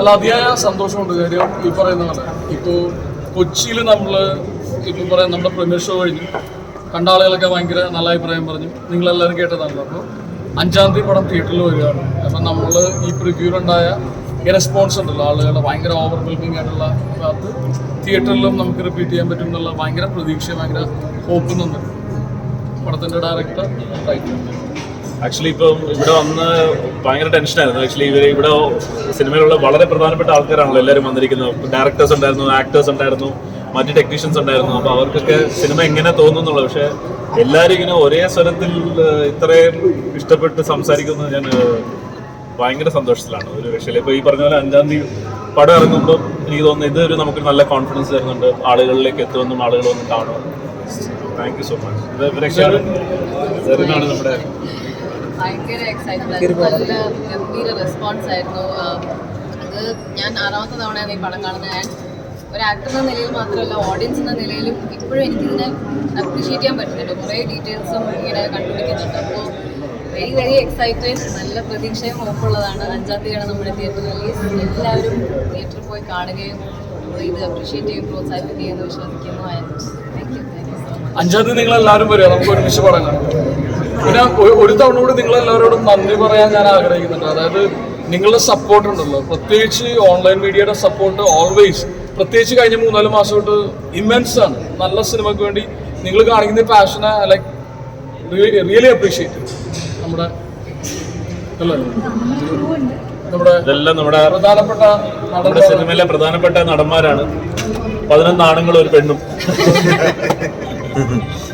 അല്ല അതിയായ സന്തോഷമുണ്ട്. കാര്യം ഈ പറയുന്ന പോലെ ഇപ്പോൾ കൊച്ചിയിൽ നമ്മൾ ഇപ്പോൾ പറയാം നമ്മുടെ പ്രീമിയർ ഷോ കഴിഞ്ഞു. കണ്ട ആളുകളൊക്കെ ഭയങ്കര നല്ല അഭിപ്രായം പറഞ്ഞു. നിങ്ങളെല്ലാവരും കേട്ടതാണ് അപ്പോൾ അഞ്ചാം തീയതി പടം തിയേറ്ററിൽ വരികയാണ്. അപ്പം നമ്മൾ ഈ പ്രിവ്യൂലുണ്ടായ റെസ്പോൺസ് ഉണ്ടല്ലോ. ആളുകളുടെ ഭയങ്കര ഓവർ ഓവർവെൽമിങ് ആയിട്ടുള്ള അത് തിയേറ്ററിലും നമുക്ക് റിപ്പീറ്റ് ചെയ്യാൻ പറ്റും എന്നുള്ള ഭയങ്കര പ്രതീക്ഷ ഭയങ്കര ഹോപ്പ് നിന്നുണ്ട് പടത്തിന്റെ ഡയറക്ടർ റൈറ്റർ ആക്ച്വലി ഇപ്പം ഇവിടെ വന്ന് ഭയങ്കര ടെൻഷനായിരുന്നു ആക്ച്വലി ഇവർ ഇവിടെ സിനിമയിലുള്ള വളരെ പ്രധാനപ്പെട്ട ആൾക്കാരാണല്ലോ എല്ലാവരും വന്നിരിക്കുന്നത്. ഡയറക്ടേഴ്സ് ഉണ്ടായിരുന്നു ആക്ടേഴ്സ് ഉണ്ടായിരുന്നു മറ്റ് ടെക്നീഷ്യൻസ് ഉണ്ടായിരുന്നു. അപ്പോൾ അവർക്കൊക്കെ സിനിമ എങ്ങനെ തോന്നുന്നുള്ളൂ പക്ഷേ എല്ലാവരും ഇങ്ങനെ ഒരേ സ്വരത്തിൽ ഇത്രയും ഇഷ്ടപ്പെട്ട് സംസാരിക്കുന്നത് ഞാൻ ഭയങ്കര സന്തോഷത്തിലാണ്. ഒരു രക്ഷയിൽ ഇപ്പോൾ ഈ പറഞ്ഞ പോലെ അഞ്ചാം തീയതി പടം ഇറങ്ങുമ്പോൾ എനിക്ക് തോന്നുന്നു ഇതൊരു നമുക്ക് നല്ല കോൺഫിഡൻസ് തരുന്നുണ്ട്. ആളുകളിലേക്ക് എത്തുമെന്നും ആളുകൾ വന്ന് കാണുമെന്നും. താങ്ക് യു സോ മച്ച് ഇത് രക്ഷയാണ് നമ്മുടെ ഭയങ്കര എക്സൈറ്റഡ് നല്ല ഗംഭീര റെസ്പോൺസ് ആയിരുന്നു. അത് ഞാൻ ആറാമത്തെ തവണയാണ് ഈ പടം കാണുന്നത്. ഞാൻ ഒരു ആക്ടർ എന്ന നിലയിൽ മാത്രമല്ല ഓഡിയൻസ് എന്ന നിലയിലും ഇപ്പോഴും എനിക്കിതിനെ അപ്രീഷിയേറ്റ് ചെയ്യാൻ പറ്റുന്നുണ്ട്. കുറേ ഡീറ്റെയിൽസും ഇങ്ങനെ കണ്ടുപിടിക്കുന്നുണ്ട്. അപ്പോൾ വെരി വെരി എക്സൈറ്റഡ് നല്ല പ്രതീക്ഷയും ഉറപ്പുള്ളതാണ്. അഞ്ചാം തീയതിയാണ് നമ്മുടെ തിയേറ്റർ റിലീസ് എല്ലാവരും തിയേറ്ററിൽ പോയി കാണുകയും ഇത് അപ്രീഷിയേറ്റ് ചെയ്യും പ്രോത്സാഹിപ്പിക്കുകയും എന്ന് വിശ്വസിക്കുന്നു. Thank you thank you so much അഞ്ചാം തീയതി നിങ്ങൾ എല്ലാവരും വരിക നമുക്ക് ഒരുമിച്ച് പടം കാണാം. പിന്നെ ഒരു തവണ കൂടി നിങ്ങൾ എല്ലാവരോടും നന്ദി പറയാൻ ഞാൻ ആഗ്രഹിക്കുന്നുണ്ട്. അതായത് നിങ്ങളുടെ സപ്പോർട്ട് ഉണ്ടല്ലോ. പ്രത്യേകിച്ച് ഓൺലൈൻ മീഡിയയുടെ സപ്പോർട്ട് ഓൾവേസ് പ്രത്യേകിച്ച് കഴിഞ്ഞ മൂന്നാൽ മാസമായിട്ട് ഇമ്മൻസ് ആണ്. നല്ല സിനിമയ്ക്ക് വേണ്ടി നിങ്ങൾ കാണിക്കുന്ന പാഷനെ ലൈക്ക് റിയലി അപ്രീഷിയേറ്റ് നമ്മുടെ ഇതെല്ലാം നമ്മുടെ പ്രധാനപ്പെട്ട നമ്മുടെ സിനിമയിലെ പ്രധാനപ്പെട്ട നടന്മാരാണ്. പതിനൊന്ന് ആണുങ്ങളും ഒരു പെണ്ണും.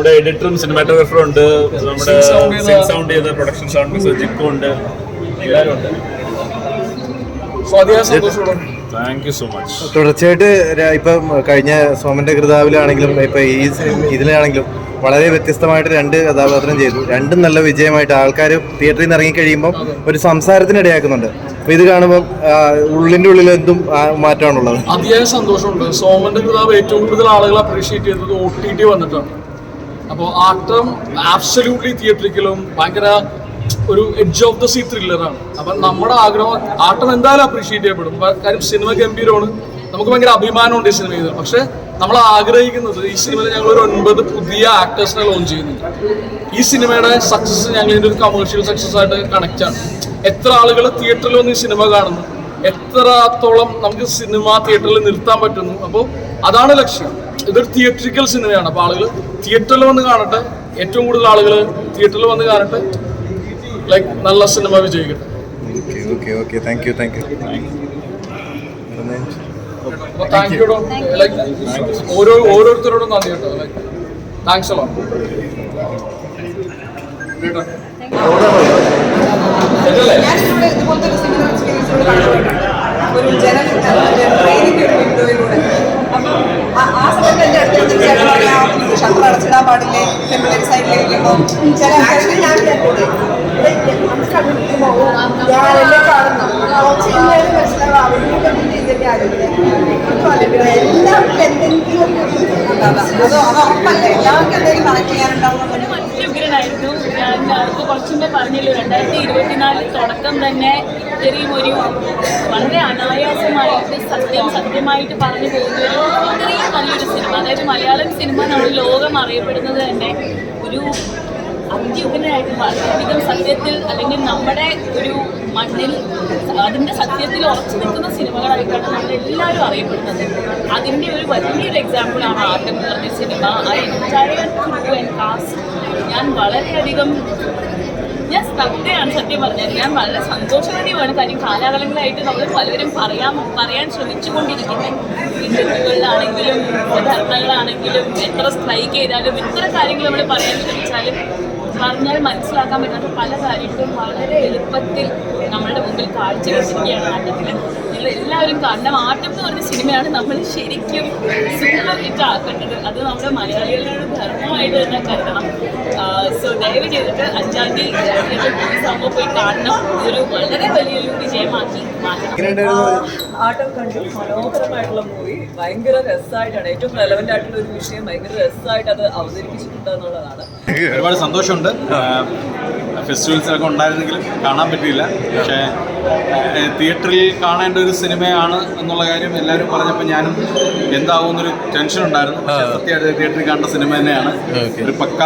നമ്മുടെ എഡിറ്ററും സിനിമാറ്റോഗ്രാഫറും ഉണ്ട്. നമ്മുടെ സിംഗ് സൗണ്ട് ചെയ്ത പ്രൊഡക്ഷൻ സൗണ്ട് മിക്സർ ജിക്കു ഉണ്ട്. എല്ലാവരും ഉണ്ട്. താങ്ക് യു സോ മച്ച് തുടർച്ചയായിട്ട് ഇപ്പം കഴിഞ്ഞ സോമന്റെ കൃതാവിലാണെങ്കിലും ഇപ്പൊ ഈ സിനിമ- ഇതിലാണെങ്കിലും വളരെ വ്യത്യസ്തമായിട്ട് രണ്ട് കഥാപാത്രം ചെയ്തു. രണ്ടും നല്ല വിജയമായിട്ട് ആൾക്കാർ തിയേറ്ററിൽ നിന്ന് ഇറങ്ങി കഴിയുമ്പോൾ ഒരു സംസാരത്തിന് ഇടയാക്കുന്നുണ്ട്. അപ്പൊ ഇത് കാണുമ്പോൾ ഉള്ളിന്റെ ഉള്ളിൽ എന്തും മാറ്റമാണുള്ളത്. അതിയായ സന്തോഷമുണ്ട്. സോമന്റെ കൃതാവ് ഏറ്റവും കൂടുതൽ ആളുകൾ അപ്രീഷിയേറ്റ് ചെയ്തത് ഒ ടി ടി വന്നിട്ടാണ്. അപ്പോൾ ആട്ടം ആബ്സല്യൂട്ട്ലി തിയേറ്ററിക്കലും ഭയങ്കര ഒരു എഡ്ജ് ഓഫ് ദ സീ ത്രില്ലറാണ് അപ്പം നമ്മുടെ ആഗ്രഹം ആട്ടം എന്തായാലും അപ്രീഷിയേറ്റ് ചെയ്യപ്പെടും. കാര്യം സിനിമ ഗംഭീരമാണ്. നമുക്ക് ഭയങ്കര അഭിമാനമുണ്ട് ഈ സിനിമ ചെയ്തത് പക്ഷേ നമ്മൾ ആഗ്രഹിക്കുന്നത് ഈ സിനിമയിൽ ഞങ്ങൾ ഒരു ഒൻപത് പുതിയ ആക്ടേഴ്സിനെ ലോഞ്ച് ചെയ്യുന്നുണ്ട്. ഈ സിനിമയുടെ സക്സസ് ഞങ്ങൾ ഇതിന്റെ ഒരു കമേഴ്ഷ്യൽ സക്സസ് ആയിട്ട് കണക്റ്റ് ആണ്. എത്ര ആളുകൾ തിയേറ്ററിൽ വന്ന് ഈ സിനിമ കാണുന്നു? എത്രത്തോളം നമുക്ക് സിനിമ തിയേറ്ററിൽ നിർത്താൻ പറ്റുന്നു? അപ്പോൾ അതാണ് ലക്ഷ്യം. ഇതൊരു തിയേറ്ററിക്കൽ സിനിമയാണ് അപ്പോൾ ആളുകൾ തിയേറ്ററിൽ വന്ന് കാണട്ടെ. ഏറ്റവും കൂടുതൽ ആളുകൾ തിയേറ്ററിൽ വന്ന് കാണട്ടെ. ലൈക്ക് നല്ല cinema വിജയിക്കട്ടെ. Okay okay okay thank you thank you അപ്പോൾ താങ്ക് യു ലൈക്ക് ഓരോ ഓരോരുത്തരോടും നന്ദി കേട്ടോ. ലൈക്ക് താങ്ക്സ് അല്ലോ കേട്ടോ? പാടില്ലേ? ടെമ്പിളറി സൈഡിലേക്ക് ഇരിക്കുമ്പോൾ ചില ആക്ച്വലി ഞാൻ മനസ്സിലാവും എല്ലാവർക്കും എന്തെങ്കിലും. അത് ഉറപ്പല്ല? എല്ലാവർക്കും എന്തെങ്കിലും കണക്ട് ചെയ്യാനുണ്ടാവും അത്യുഗ്രനായിരുന്നു ഞാൻ ഇപ്പോൾ കുറച്ചുമുമ്പേ പറഞ്ഞല്ലോ രണ്ടായിരത്തി ഇരുപത്തിനാല് തുടക്കം തന്നെ ഇത്രയും ഒരു വളരെ അനായാസമായിട്ട് സത്യം സത്യമായിട്ട് പറഞ്ഞു പോകുന്ന ഒരു ഇത്രയും നല്ലൊരു സിനിമ. അതായത് മലയാളം സിനിമ നമ്മൾ ലോകം അറിയപ്പെടുന്നത് തന്നെ ഒരു അത്യുഗ്രനായിട്ട് വളരെയധികം സത്യത്തിൽ അല്ലെങ്കിൽ നമ്മുടെ ഒരു മണ്ണിൽ അതിന്റെ സത്യത്തിൽ ഉറച്ചു നിൽക്കുന്ന സിനിമകളായിട്ടാണ് നമ്മൾ എല്ലാവരും അറിയപ്പെടുന്നത്. അതിന്റെ ഒരു വലിയൊരു എക്സാമ്പിളാണ് ആർട്ട് എന്ന് പറഞ്ഞ സിനിമ. ആ എന്റയർ ക്രൂ ആൻഡ് കാസ്റ്റ് ഞാൻ വളരെയധികം ഞാൻ സ്തബ്ധയാണ് സത്യം പറഞ്ഞാൽ. ഞാൻ വളരെ സന്തോഷവതിയുമാണ്. കാര്യം കാലാകാലങ്ങളായിട്ട് നമ്മൾ പലരും പറയാൻ പറയാൻ ശ്രമിച്ചുകൊണ്ടിരിക്കുന്നത് ഇന്റർവ്യൂകളിലാണെങ്കിലും ധർണകളാണെങ്കിലും എത്ര സ്ട്രൈക്ക് ചെയ്താലും ഇത്ര കാര്യങ്ങൾ നമ്മൾ പറയാൻ ശ്രമിച്ചാലും പറഞ്ഞാൽ മനസ്സിലാക്കാൻ പറ്റാത്ത പല കാര്യങ്ങളും വളരെ എളുപ്പത്തിൽ നമ്മളുടെ മുമ്പിൽ കാഴ്ച വെച്ചിരിക്കുകയാണ് ആട്ടത്തിൽ എല്ലാവരും കണ്ട മാറ്റം എന്ന് പറഞ്ഞ സിനിമയാണ് നമ്മൾ ശരിക്കും സൂപ്പർ ഹിറ്റ് ആക്കേണ്ടത്. അത് നമ്മുടെ മലയാളികളുടെ ധർമ്മമായിട്ട് തന്നെ കരുതണം. സോ ദയവ് ചെയ്തിട്ട് അഞ്ചാം തീയതി സംഭവം പോയി കാണണം. ഇതൊരു വളരെ വലിയൊരു വിജയമാക്കി മാറ്റണം. ആട്ടം കണ്ടു. മനോഹരമായിട്ടുള്ള മൂവി ഭയങ്കര രസമായിട്ടാണ് ഏറ്റവും റെലവെന്റ് ആയിട്ടുള്ള ഒരു വിഷയം. ഭയങ്കര രസമായിട്ട് അത് അവതരിപ്പിച്ചിട്ടുണ്ട് എന്നുള്ളതാണ്. ഒരുപാട് സന്തോഷമുണ്ട്. ഫെസ്റ്റിവൽസിലൊക്കെ ഉണ്ടായിരുന്നെങ്കിലും കാണാൻ പറ്റിയില്ല. പക്ഷേ തിയേറ്ററിൽ കാണേണ്ട ഒരു സിനിമയാണ് എന്നുള്ള കാര്യം എല്ലാവരും പറഞ്ഞപ്പോൾ ഞാനും എന്താകുമെന്നൊരു ടെൻഷൻ ഉണ്ടായിരുന്നു. സത്യമായിട്ട് തിയേറ്ററിൽ കാണേണ്ട സിനിമ തന്നെയാണ്. ഒരു പക്ക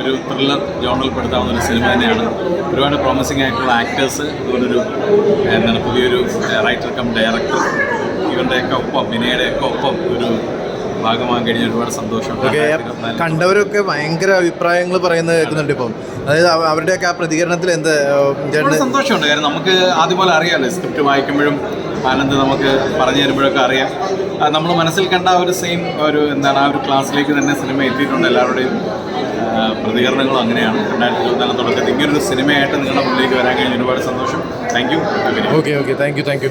ഒരു ത്രില്ലർ ജോണറിൽ പെടുത്താവുന്ന ഒരു സിനിമ തന്നെയാണ്. ഒരുപാട് പ്രോമിസിംഗ് ആയിട്ടുള്ള ആക്ടേഴ്സ് അതുപോലൊരു എന്താണ് പുതിയൊരു റൈറ്റർ കം ഡയറക്ടർ ഇവരുടെയൊക്കെ ഒപ്പം വിനയുടെയൊക്കെ ഒപ്പം ഒരു ഭാഗമാകാൻ കഴിഞ്ഞ ഒരുപാട് സന്തോഷം. കണ്ടവരൊക്കെ ഭയങ്കര അഭിപ്രായങ്ങൾ പറയുന്നത് കേൾക്കുന്നുണ്ട് ഇപ്പം. അതായത് അവ- അവരുടെയൊക്കെ ആ പ്രതികരണത്തിൽ എന്ത് സന്തോഷമുണ്ട്. കാരണം നമുക്ക് ആദ്യം പോലെ അറിയാമല്ലോ സ്ക്രിപ്റ്റ് വായിക്കുമ്പോഴും ആനന്ദ് നമുക്ക് പറഞ്ഞു തരുമ്പോഴൊക്കെ അറിയാം. നമ്മൾ മനസ്സിൽ കണ്ട ആ ഒരു സെയിം ഒരു എന്താണ് ആ ഒരു ക്ലാസ്സിലേക്ക് തന്നെ സിനിമ എത്തിയിട്ടുണ്ട് എല്ലാവരുടെയും. പ്രതികരണങ്ങളും അങ്ങനെയാണ്. രണ്ടായിരത്തി ഇരുപത്തിനാല് തുടക്കത്തിൽ ഇങ്ങനൊരു സിനിമയായിട്ട് നിങ്ങളുടെ മുന്നിലേക്ക് വരാൻ കഴിഞ്ഞ ഒരുപാട് സന്തോഷം. Thank you okay okay. Thank you thank you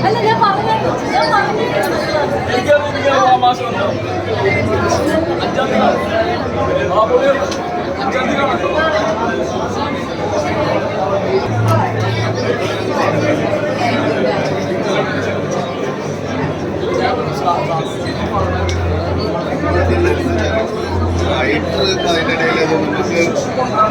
അല്ല ഞാൻ പറഞ്ഞു ഞാൻ പറഞ്ഞു എനിക്കത് എനിക്കത് തമാശ ഉണ്ടോ? അഞ്ചാം തീയതി അഞ്ചാം തീയതി കാണും. അതിനിടയിൽ നമുക്ക്